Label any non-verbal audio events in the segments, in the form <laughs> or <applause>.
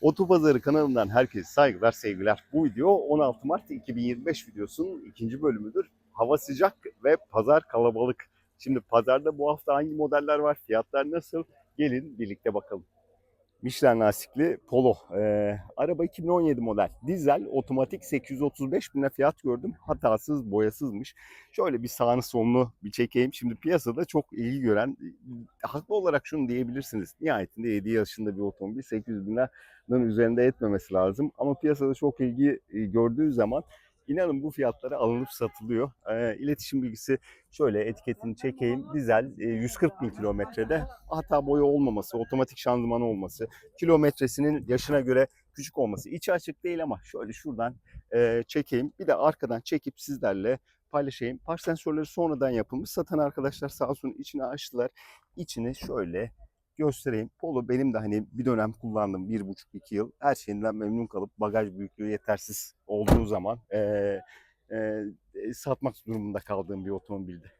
Otopazarı kanalından herkese saygılar, sevgiler. Bu video 16 Mart 2025 videosunun ikinci bölümüdür. Hava sıcak ve pazar kalabalık. Şimdi pazarda bu hafta hangi modeller var, fiyatlar nasıl? Gelin birlikte bakalım. Michelin lastikli Polo. Ee, araba 2017 model. Dizel, otomatik 835 bine fiyat gördüm. Hatasız, boyasızmış. Şöyle bir sağını solunu bir çekeyim. Şimdi piyasada çok ilgi gören, haklı olarak şunu diyebilirsiniz. Nihayetinde 7 yaşında bir otomobil 800 bin liranın üzerinde etmemesi lazım. Ama piyasada çok ilgi e, gördüğü zaman inanın bu fiyatlara alınıp satılıyor. Ee, iletişim bilgisi şöyle etiketini çekeyim. Dizel e, 140 bin kilometrede hata boya olmaması, otomatik şanzıman olması, kilometresinin yaşına göre küçük olması. İçi açık değil ama şöyle şuradan e, çekeyim. Bir de arkadan çekip sizlerle paylaşayım. Park sensörleri sonradan yapılmış. Satan arkadaşlar sağ olsun içine açtılar. İçini şöyle göstereyim. Polo benim de hani bir dönem kullandım. Bir buçuk iki yıl. Her şeyinden memnun kalıp bagaj büyüklüğü yetersiz olduğu zaman e, e, satmak durumunda kaldığım bir otomobildi.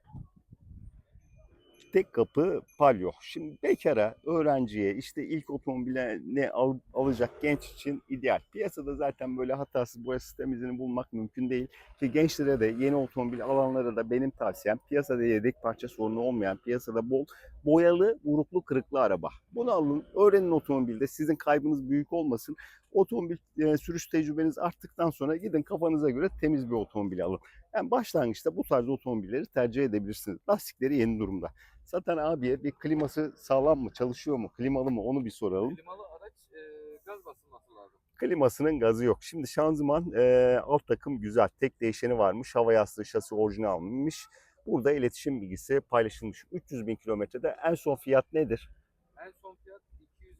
Tek kapı palyo. Şimdi bekara, öğrenciye, işte ilk otomobile ne al- alacak genç için ideal. Piyasada zaten böyle hatasız boyasız temizliğini bulmak mümkün değil. Ki gençlere de yeni otomobil alanlara da benim tavsiyem piyasada yedek parça sorunu olmayan, piyasada bol boyalı, vuruklu, kırıklı araba. Bunu alın, öğrenin otomobilde. Sizin kaybınız büyük olmasın. Otomobil e, sürüş tecrübeniz arttıktan sonra gidin kafanıza göre temiz bir otomobil alın. Yani başlangıçta bu tarz otomobilleri tercih edebilirsiniz. Lastikleri yeni durumda. Satan abiye bir kliması sağlam mı, çalışıyor mu, klimalı mı onu bir soralım. Klimalı araç e, gaz basılması lazım. Klimasının gazı yok. Şimdi şanzıman e, alt takım güzel. Tek değişeni varmış. Hava yastığı şasi orijinal alınmış. Burada iletişim bilgisi paylaşılmış. 300 bin kilometrede en son fiyat nedir? En son fiyat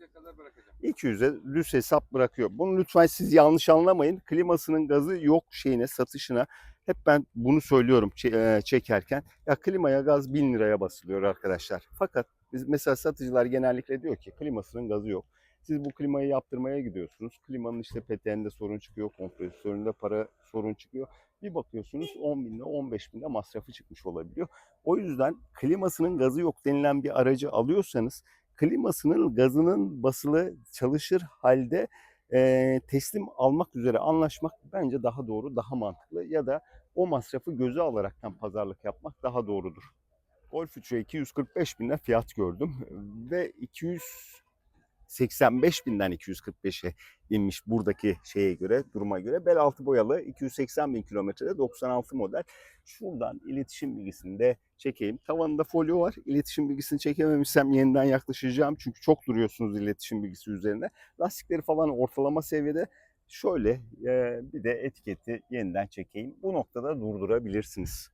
200'e kadar bırakacağım. 200'e düz hesap bırakıyor. Bunu lütfen siz yanlış anlamayın. Klimasının gazı yok şeyine, satışına. Hep ben bunu söylüyorum e, çekerken. Ya klimaya gaz 1000 liraya basılıyor arkadaşlar. Fakat biz mesela satıcılar genellikle diyor ki klimasının gazı yok. Siz bu klimayı yaptırmaya gidiyorsunuz. Klimanın işte peteğinde sorun çıkıyor, kompresöründe para sorun çıkıyor. Bir bakıyorsunuz 10 bin ile 15 bin de masrafı çıkmış olabiliyor. O yüzden klimasının gazı yok denilen bir aracı alıyorsanız klimasının gazının basılı çalışır halde e, teslim almak üzere anlaşmak bence daha doğru, daha mantıklı ya da o masrafı göze alaraktan pazarlık yapmak daha doğrudur. Golf 3'e 245 binden fiyat gördüm ve 285 binden 245'e inmiş buradaki şeye göre, duruma göre. Bel altı boyalı 280 bin kilometrede 96 model. Şuradan iletişim bilgisini de çekeyim. Tavanında folyo var. İletişim bilgisini çekememişsem yeniden yaklaşacağım. Çünkü çok duruyorsunuz iletişim bilgisi üzerine. Lastikleri falan ortalama seviyede. Şöyle bir de etiketi yeniden çekeyim. Bu noktada durdurabilirsiniz.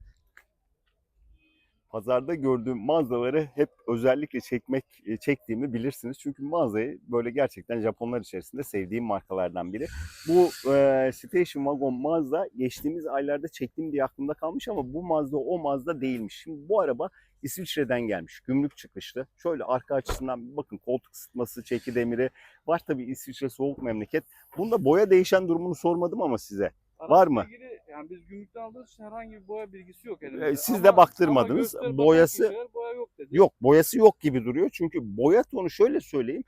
Pazarda gördüğüm mağazaları hep özellikle çekmek e, çektiğimi bilirsiniz. Çünkü mağazayı böyle gerçekten Japonlar içerisinde sevdiğim markalardan biri. Bu e, Station Wagon Mazda geçtiğimiz aylarda çektim diye aklımda kalmış ama bu Mazda o Mazda değilmiş. Şimdi bu araba İsviçre'den gelmiş. Gümrük çıkışlı. Şöyle arka açısından bakın koltuk ısıtması, çeki demiri. Var tabii İsviçre soğuk memleket. Bunda boya değişen durumunu sormadım ama size. Var mı? İlgili, yani biz gümrükten aldığımız için herhangi bir boya bilgisi yok Ee, elimizde. siz de baktırmadınız. bakan Boyası- kişiler boya yok dedi. Yok boyası yok gibi duruyor. Çünkü boya tonu şöyle söyleyeyim.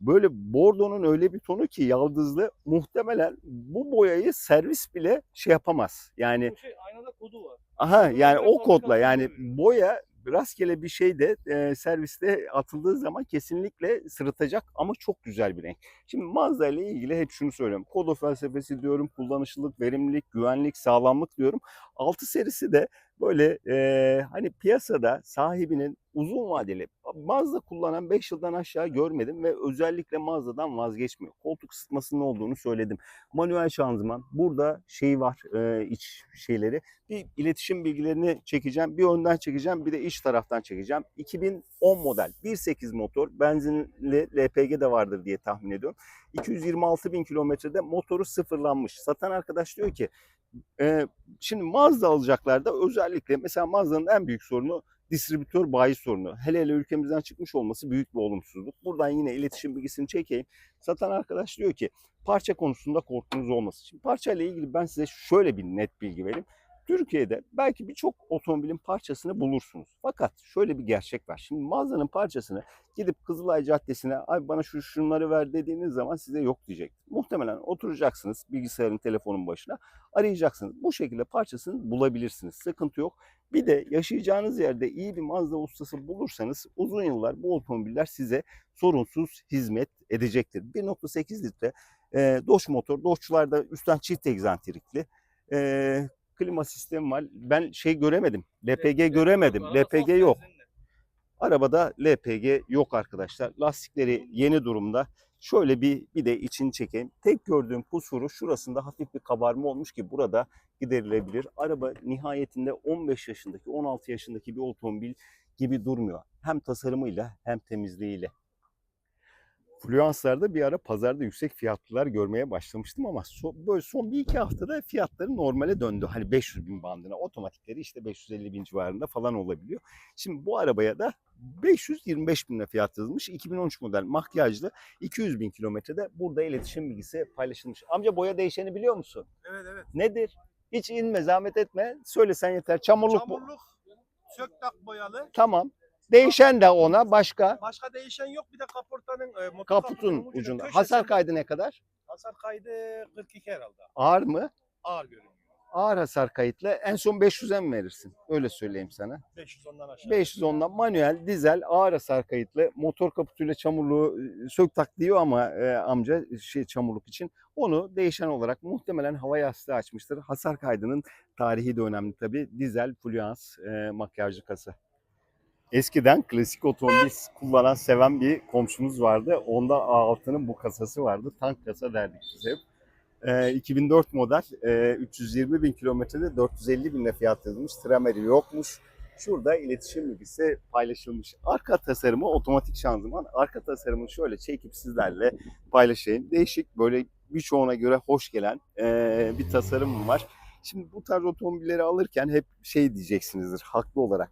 Böyle bordonun öyle bir tonu ki yaldızlı muhtemelen bu boyayı servis bile şey yapamaz. Yani Bu şey aynada kodu var. aha yani o kodla yani boya rastgele bir şey de e, serviste atıldığı zaman kesinlikle sırıtacak ama çok güzel bir renk. Şimdi Mazda ile ilgili hep şunu söylüyorum. Kodo felsefesi diyorum, kullanışlılık, verimlilik, güvenlik, sağlamlık diyorum. 6 serisi de böyle e, hani piyasada sahibinin uzun vadeli Mazda kullanan 5 yıldan aşağı görmedim ve özellikle Mazda'dan vazgeçmiyor. Koltuk ısıtmasının olduğunu söyledim. Manuel şanzıman. Burada şey var e, iç şeyleri. Bir iletişim bilgilerini çekeceğim. Bir önden çekeceğim. Bir de iç taraftan çekeceğim. 2010 model 1.8 motor. Benzinli LPG de vardır diye tahmin ediyorum. 226 bin kilometrede motoru sıfırlanmış. Satan arkadaş diyor ki e, şimdi Mazda alacaklarda özellikle mesela Mazda'nın en büyük sorunu distribütör bayi sorunu. Hele hele ülkemizden çıkmış olması büyük bir olumsuzluk. Buradan yine iletişim bilgisini çekeyim. Satan arkadaş diyor ki parça konusunda korkunuz olmasın. Şimdi parçayla ilgili ben size şöyle bir net bilgi vereyim. Türkiye'de belki birçok otomobilin parçasını bulursunuz. Fakat şöyle bir gerçek var. Şimdi mağazanın parçasını gidip Kızılay Caddesi'ne ay bana şu şunları ver dediğiniz zaman size yok diyecek. Muhtemelen oturacaksınız bilgisayarın telefonun başına arayacaksınız. Bu şekilde parçasını bulabilirsiniz. Sıkıntı yok. Bir de yaşayacağınız yerde iyi bir Mazda ustası bulursanız uzun yıllar bu otomobiller size sorunsuz hizmet edecektir. 1.8 litre e, Dodge motor. Dodge'larda üstten çift egzantrikli. E, klima sistemi var. Ben şey göremedim. LPG göremedim. LPG yok. Arabada LPG yok arkadaşlar. Lastikleri yeni durumda. Şöyle bir bir de içini çekeyim. Tek gördüğüm kusuru şurasında hafif bir kabarma olmuş ki burada giderilebilir. Araba nihayetinde 15 yaşındaki 16 yaşındaki bir otomobil gibi durmuyor. Hem tasarımıyla hem temizliğiyle. Fluanslarda bir ara pazarda yüksek fiyatlılar görmeye başlamıştım ama so- böyle son bir iki haftada fiyatları normale döndü. Hani 500 bin bandına otomatikleri işte 550 bin civarında falan olabiliyor. Şimdi bu arabaya da 525 bin fiyat yazılmış. 2013 model makyajlı 200 bin kilometrede burada iletişim bilgisi paylaşılmış. Amca boya değişeni biliyor musun? Evet evet. Nedir? Hiç inme zahmet etme. Söylesen yeter. Çamurluk. Çamurluk, sök tak boyalı. Tamam. Değişen de ona başka. Başka değişen yok. Bir de kaportanın, e, motor Kaputun ucunda ucunda. Hasar kaydı ne kadar? Hasar kaydı 42 herhalde. Ağır mı? Ağır görünüyor. Ağır hasar kayıtlı. En son 500'e mi verirsin? Öyle söyleyeyim sana. 510'dan aşağı. 510'dan manuel, dizel, ağır hasar kayıtlı. Motor kaputuyla çamurluğu e, sök tak diyor ama e, amca şey çamurluk için. Onu değişen olarak muhtemelen hava yastığı açmıştır. Hasar kaydının tarihi de önemli tabii. Dizel, fluans, e, makyajlı kasa. Eskiden klasik otomobil kullanan, seven bir komşumuz vardı. Onda A6'nın bu kasası vardı. Tank kasa derdik biz hep. Ee, 2004 model, e, 320 bin kilometrede 450 binle fiyat yazılmış. Trameri yokmuş. Şurada iletişim bilgisi paylaşılmış. Arka tasarımı otomatik şanzıman. Arka tasarımını şöyle çekip sizlerle paylaşayım. Değişik böyle birçoğuna göre hoş gelen e, bir tasarım var. Şimdi bu tarz otomobilleri alırken hep şey diyeceksinizdir haklı olarak.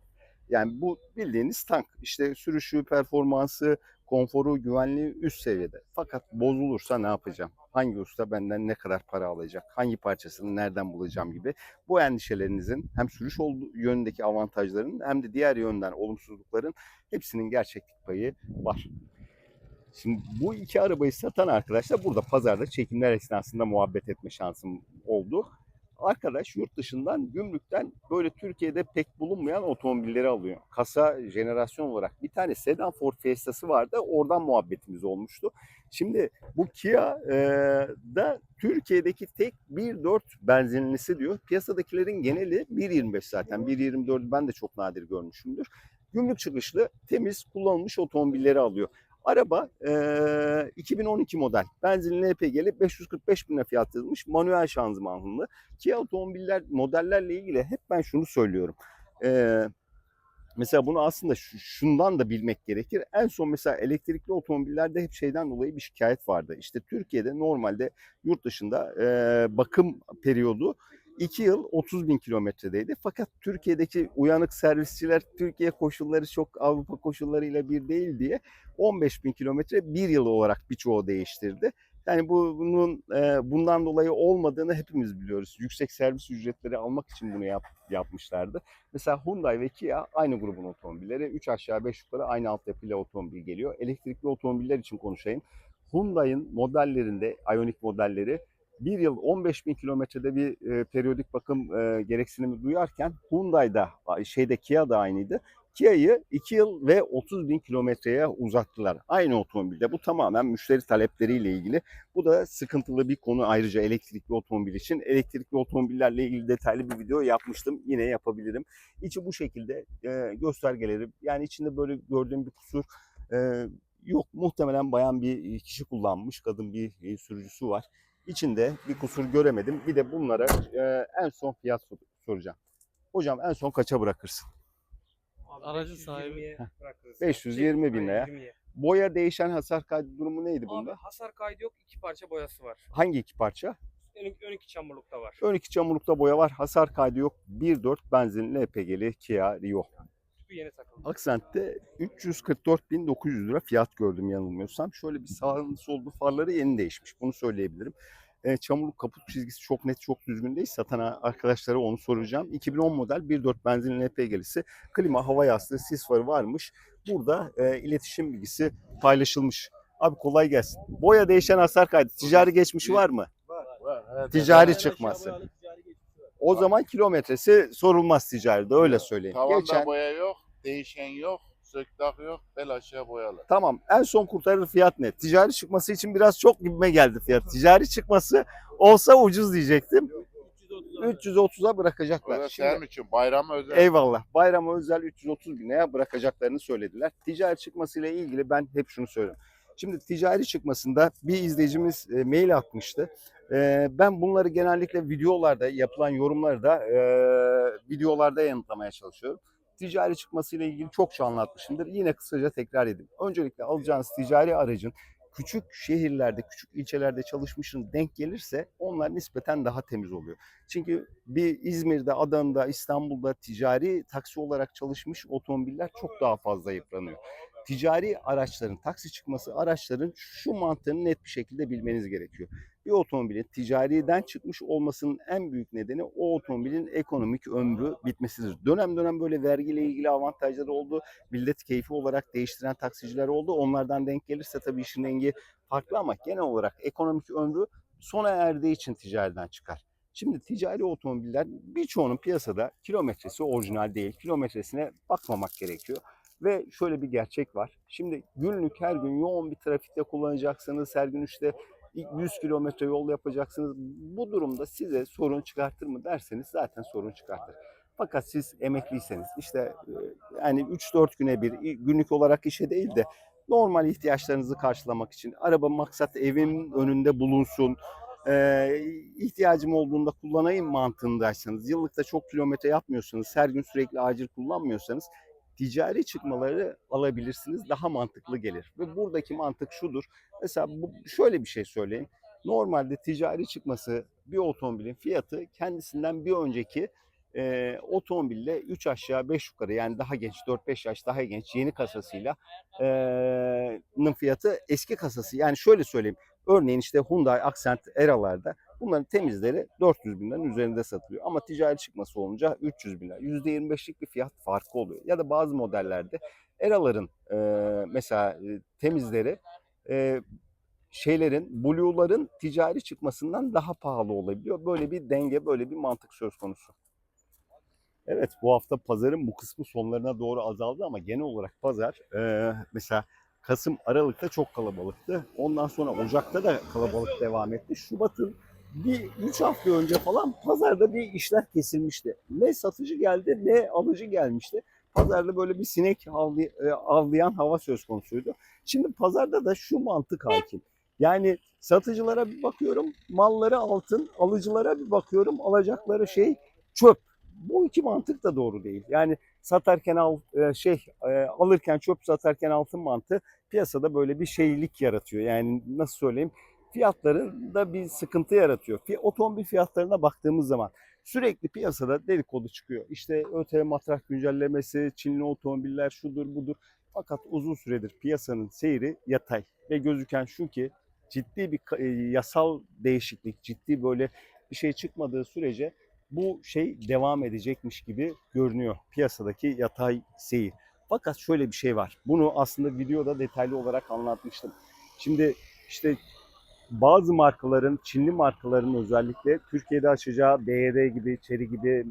Yani bu bildiğiniz tank. İşte sürüşü, performansı, konforu, güvenliği üst seviyede. Fakat bozulursa ne yapacağım? Hangi usta benden ne kadar para alacak? Hangi parçasını nereden bulacağım gibi. Bu endişelerinizin hem sürüş yönündeki avantajların hem de diğer yönden olumsuzlukların hepsinin gerçeklik payı var. Şimdi bu iki arabayı satan arkadaşlar burada pazarda çekimler esnasında muhabbet etme şansım oldu. Arkadaş yurt dışından gümrükten böyle Türkiye'de pek bulunmayan otomobilleri alıyor. Kasa jenerasyon olarak bir tane sedan Ford Fiesta'sı vardı. Oradan muhabbetimiz olmuştu. Şimdi bu Kia e, da Türkiye'deki tek 1.4 benzinlisi diyor. Piyasadakilerin geneli 1.25 zaten. 1.24'ü ben de çok nadir görmüşümdür. Gümrük çıkışlı temiz kullanılmış otomobilleri alıyor. Araba e, 2012 model. Benzinli LPG'li 545 bin fiyat yazılmış. Manuel şanzımanlı. Kia otomobiller modellerle ilgili hep ben şunu söylüyorum. E, mesela bunu aslında şu- şundan da bilmek gerekir. En son mesela elektrikli otomobillerde hep şeyden dolayı bir şikayet vardı. İşte Türkiye'de normalde yurt dışında e, bakım periyodu 2 yıl 30 bin kilometredeydi. Fakat Türkiye'deki uyanık servisçiler Türkiye koşulları çok Avrupa koşullarıyla bir değil diye 15 bin kilometre bir yıl olarak birçoğu değiştirdi. Yani bu bunun e, bundan dolayı olmadığını hepimiz biliyoruz. Yüksek servis ücretleri almak için bunu yap, yapmışlardı. Mesela Hyundai ve Kia aynı grubun otomobilleri. 3 aşağı 5 yukarı aynı altyapıyla otomobil geliyor. Elektrikli otomobiller için konuşayım. Hyundai'nin modellerinde, Ioniq modelleri bir yıl 15 bin kilometrede bir e, periyodik bakım e, gereksinimi duyarken Hyundai'da, şeyde Kia'da aynıydı. Kia'yı 2 yıl ve 30 bin kilometreye uzattılar. Aynı otomobilde. Bu tamamen müşteri talepleriyle ilgili. Bu da sıkıntılı bir konu ayrıca elektrikli otomobil için. Elektrikli otomobillerle ilgili detaylı bir video yapmıştım. Yine yapabilirim. İçi bu şekilde e, göstergeleri. Yani içinde böyle gördüğüm bir kusur e, yok. Muhtemelen bayan bir kişi kullanmış. Kadın bir e, sürücüsü var. İçinde bir kusur göremedim. Bir de bunlara e, en son fiyat sor- soracağım. Hocam en son kaça bırakırsın? Aracın sahibi. 520 bin liraya. Boya değişen hasar kaydı durumu neydi Abi bunda? hasar kaydı yok. iki parça boyası var. Hangi iki parça? Ön, ön iki çamurlukta var. Ön iki çamurlukta boya var. Hasar kaydı yok. 1.4 benzinli LPG'li Kia Rio. Tüpü yeni takıldı. Aksent'te 344.900 lira fiyat gördüm yanılmıyorsam. Şöyle bir sağlı sollu farları yeni değişmiş. Bunu söyleyebilirim. e, çamurluk kaput çizgisi çok net çok düzgün değil. Satan arkadaşlara onu soracağım. 2010 model 1.4 benzinli LPG'lisi. Klima, hava yastığı, sis farı varmış. Burada e, iletişim bilgisi paylaşılmış. Abi kolay gelsin. Boya değişen hasar kaydı. Ticari geçmişi var mı? Ticari çıkması. O zaman kilometresi sorulmaz ticaride öyle söyleyeyim. Tavanda Geçen boya yok, değişen yok, söktak yok, bel aşağı boyalı. Tamam en son kurtarır fiyat ne? Ticari çıkması için biraz çok gibime geldi fiyat. <laughs> Ticari çıkması olsa ucuz diyecektim. 330'a O bırakacaklar. da Şimdi- senin için bayrama özel. Eyvallah. Bayrama özel 330 bine bırakacaklarını söylediler. Ticari çıkmasıyla ilgili ben hep şunu söylüyorum. Şimdi ticari çıkmasında bir izleyicimiz e, mail atmıştı. E, ben bunları genellikle videolarda yapılan yorumlarda e, videolarda yanıtlamaya çalışıyorum. Ticari çıkmasıyla ilgili çokça anlatmışımdır. Yine kısaca tekrar edeyim. Öncelikle alacağınız ticari aracın küçük şehirlerde, küçük ilçelerde çalışmışın denk gelirse onlar nispeten daha temiz oluyor. Çünkü bir İzmir'de, Adana'da, İstanbul'da ticari taksi olarak çalışmış otomobiller çok daha fazla yıpranıyor. Ticari araçların, taksi çıkması araçların şu mantığını net bir şekilde bilmeniz gerekiyor. Bir otomobilin ticariden çıkmış olmasının en büyük nedeni o otomobilin ekonomik ömrü bitmesidir. Dönem dönem böyle vergiyle ilgili avantajları oldu. Millet keyfi olarak değiştiren taksiciler oldu. Onlardan denk gelirse tabii işin rengi farklı ama genel olarak ekonomik ömrü sona erdiği için ticariden çıkar. Şimdi ticari otomobiller birçoğunun piyasada kilometresi orijinal değil. Kilometresine bakmamak gerekiyor. Ve şöyle bir gerçek var. Şimdi günlük her gün yoğun bir trafikte kullanacaksınız. Her gün işte 100 kilometre yol yapacaksınız. Bu durumda size sorun çıkartır mı derseniz zaten sorun çıkartır. Fakat siz emekliyseniz işte e, yani 3-4 güne bir günlük olarak işe değil de normal ihtiyaçlarınızı karşılamak için araba maksat evin önünde bulunsun e, ihtiyacım olduğunda kullanayım mantığındaysanız, yıllıkta çok kilometre yapmıyorsanız, her gün sürekli acil kullanmıyorsanız ticari çıkmaları alabilirsiniz. Daha mantıklı gelir. Ve buradaki mantık şudur. Mesela bu, şöyle bir şey söyleyeyim. Normalde ticari çıkması bir otomobilin fiyatı kendisinden bir önceki e, otomobille 3 aşağı 5 yukarı yani daha genç 4-5 yaş daha genç yeni kasasıyla e, fiyatı eski kasası. Yani şöyle söyleyeyim. Örneğin işte Hyundai Accent Era'larda bunların temizleri 400 bin üzerinde satılıyor. Ama ticari çıkması olunca 300 bin lira. %25'lik bir fiyat farkı oluyor. Ya da bazı modellerde Era'ların e, mesela temizleri e, şeylerin, Blue'ların ticari çıkmasından daha pahalı olabiliyor. Böyle bir denge, böyle bir mantık söz konusu. Evet bu hafta pazarın bu kısmı sonlarına doğru azaldı ama genel olarak pazar e, mesela Kasım, Aralık'ta çok kalabalıktı. Ondan sonra Ocak'ta da kalabalık devam etti. Şubat'ın bir 3 hafta önce falan pazarda bir işler kesilmişti. Ne satıcı geldi ne alıcı gelmişti. Pazarda böyle bir sinek e, avlayan hava söz konusuydu. Şimdi pazarda da şu mantık hakim. Yani satıcılara bir bakıyorum malları altın, alıcılara bir bakıyorum alacakları şey çöp. Bu iki mantık da doğru değil. Yani satarken al e, şey e, alırken çöp satarken altın mantığı piyasada böyle bir şeylik yaratıyor. Yani nasıl söyleyeyim? Fiyatlarında bir sıkıntı yaratıyor. Otomobil fiyatlarına baktığımız zaman sürekli piyasada dedikodu çıkıyor. İşte ÖTV matrak güncellemesi, Çinli otomobiller şudur budur. Fakat uzun süredir piyasanın seyri yatay ve gözüken şu ki ciddi bir e, yasal değişiklik, ciddi böyle bir şey çıkmadığı sürece bu şey devam edecekmiş gibi görünüyor piyasadaki yatay seyir. Fakat şöyle bir şey var. Bunu aslında videoda detaylı olarak anlatmıştım. Şimdi işte bazı markaların, Çinli markaların özellikle Türkiye'de açacağı BYD gibi, Chery gibi,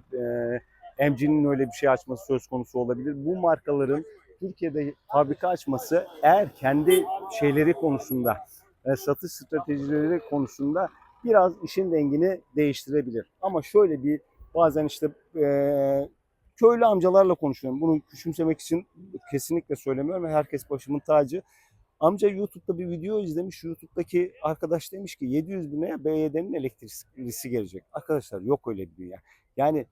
e, MG'nin öyle bir şey açması söz konusu olabilir. Bu markaların Türkiye'de fabrika açması eğer kendi şeyleri konusunda, e, satış stratejileri konusunda biraz işin rengini değiştirebilir. Ama şöyle bir bazen işte e, köylü amcalarla konuşuyorum. Bunu küçümsemek için kesinlikle söylemiyorum. Herkes başımın tacı. Amca YouTube'da bir video izlemiş. YouTube'daki arkadaş demiş ki 700 bin liraya BYD'nin elektriklisi gelecek. Arkadaşlar yok öyle bir dünya. Yani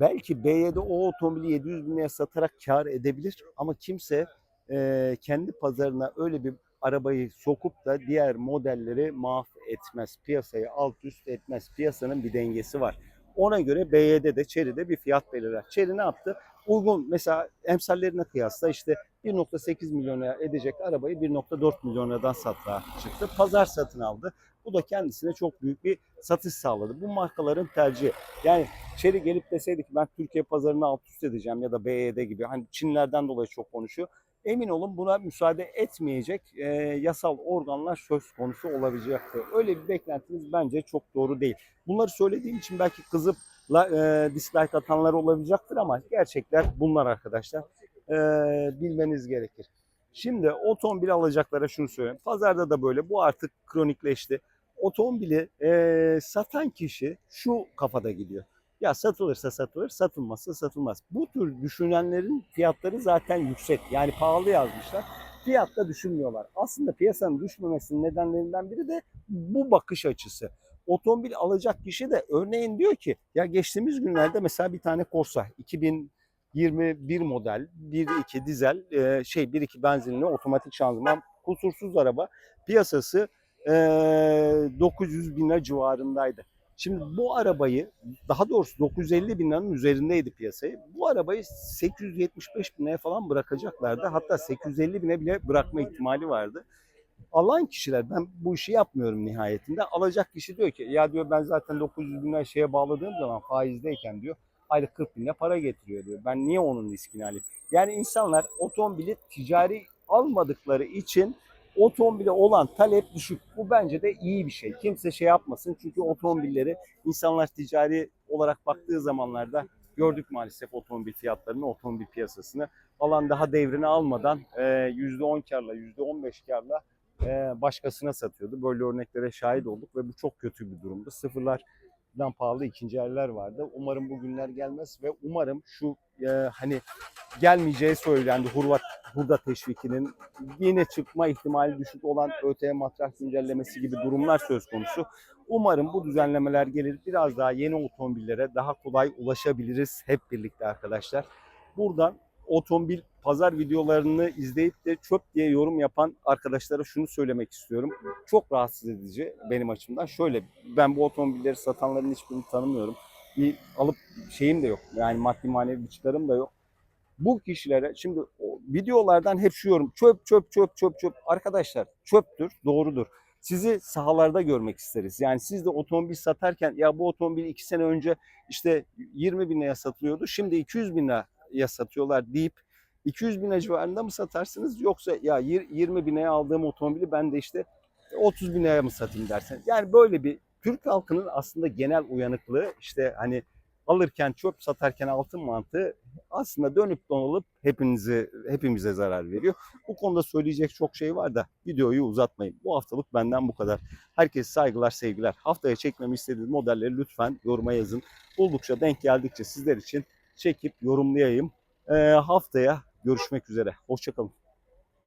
belki BYD o otomobili 700 bin liraya satarak kar edebilir ama kimse e, kendi pazarına öyle bir arabayı sokup da diğer modelleri mahv etmez. Piyasayı alt üst etmez. Piyasanın bir dengesi var. Ona göre BYD'de, Chery'de bir fiyat belirler. Chery ne yaptı? uygun mesela emsallerine kıyasla işte 1.8 milyona edecek arabayı 1.4 milyonadan sattığa çıktı. Pazar satın aldı. Bu da kendisine çok büyük bir satış sağladı. Bu markaların tercihi. Yani içeri gelip deseydi ki ben Türkiye pazarını alt üst edeceğim ya da BYD gibi hani Çinlerden dolayı çok konuşuyor. Emin olun buna müsaade etmeyecek e, yasal organlar söz konusu olabilecektir. Öyle bir beklentiniz bence çok doğru değil. Bunları söylediğim için belki kızıp la, e, dislike atanlar olabilecektir ama gerçekler bunlar arkadaşlar. E, bilmeniz gerekir. Şimdi otomobil alacaklara şunu söyleyeyim. Pazarda da böyle bu artık kronikleşti. Otomobili e, satan kişi şu kafada gidiyor. Ya satılırsa satılır, satılmazsa satılmaz. Bu tür düşünenlerin fiyatları zaten yüksek. Yani pahalı yazmışlar. Fiyatta düşünmüyorlar. Aslında piyasanın düşmemesinin nedenlerinden biri de bu bakış açısı. Otomobil alacak kişi de örneğin diyor ki ya geçtiğimiz günlerde mesela bir tane Corsa 2021 model 1.2 dizel e, şey 1.2 benzinli otomatik şanzıman kusursuz araba piyasası e, 900 bin lira civarındaydı. Şimdi bu arabayı daha doğrusu 950 bin üzerindeydi piyasayı. Bu arabayı 875 bin liraya falan bırakacaklardı. Hatta 850 bine bile bırakma ihtimali vardı. Alan kişiler ben bu işi yapmıyorum nihayetinde. Alacak kişi diyor ki ya diyor ben zaten 900 bin şeye bağladığım zaman faizdeyken diyor aylık 40 bin para getiriyor diyor. Ben niye onun riskini alayım? Yani insanlar otomobili ticari almadıkları için otomobile olan talep düşük. Bu bence de iyi bir şey. Kimse şey yapmasın çünkü otomobilleri insanlar ticari olarak baktığı zamanlarda gördük maalesef otomobil fiyatlarını, otomobil piyasasını. Alan daha devrini almadan e, %10 karla, %15 karla e, başkasına satıyordu. Böyle örneklere şahit olduk ve bu çok kötü bir durumdu. Sıfırlardan pahalı ikinci eller vardı. Umarım bu günler gelmez ve umarım şu e, hani gelmeyeceği söylendi Hurvat hurda teşvikinin yine çıkma ihtimali düşük olan ÖTV matrah güncellemesi gibi durumlar söz konusu. Umarım bu düzenlemeler gelir. Biraz daha yeni otomobillere daha kolay ulaşabiliriz hep birlikte arkadaşlar. Buradan otomobil pazar videolarını izleyip de çöp diye yorum yapan arkadaşlara şunu söylemek istiyorum. Çok rahatsız edici benim açımdan. Şöyle ben bu otomobilleri satanların hiçbirini tanımıyorum. Bir alıp şeyim de yok. Yani maddi manevi bir çıkarım da yok bu kişilere şimdi videolardan hep şu yorum çöp çöp çöp çöp çöp arkadaşlar çöptür doğrudur. Sizi sahalarda görmek isteriz. Yani siz de otomobil satarken ya bu otomobil iki sene önce işte 20 bin liraya satılıyordu şimdi 200 bin liraya satıyorlar deyip 200 bin lira civarında mı satarsınız yoksa ya 20 bin liraya aldığım otomobili ben de işte 30 bin liraya mı satayım derseniz. Yani böyle bir Türk halkının aslında genel uyanıklığı işte hani alırken çöp satarken altın mantığı aslında dönüp donalıp hepinize hepimize zarar veriyor. Bu konuda söyleyecek çok şey var da videoyu uzatmayın. Bu haftalık benden bu kadar. Herkese saygılar, sevgiler. Haftaya çekmemi istediğiniz modelleri lütfen yoruma yazın. Buldukça denk geldikçe sizler için çekip yorumlayayım. Ee, haftaya görüşmek üzere. Hoşçakalın.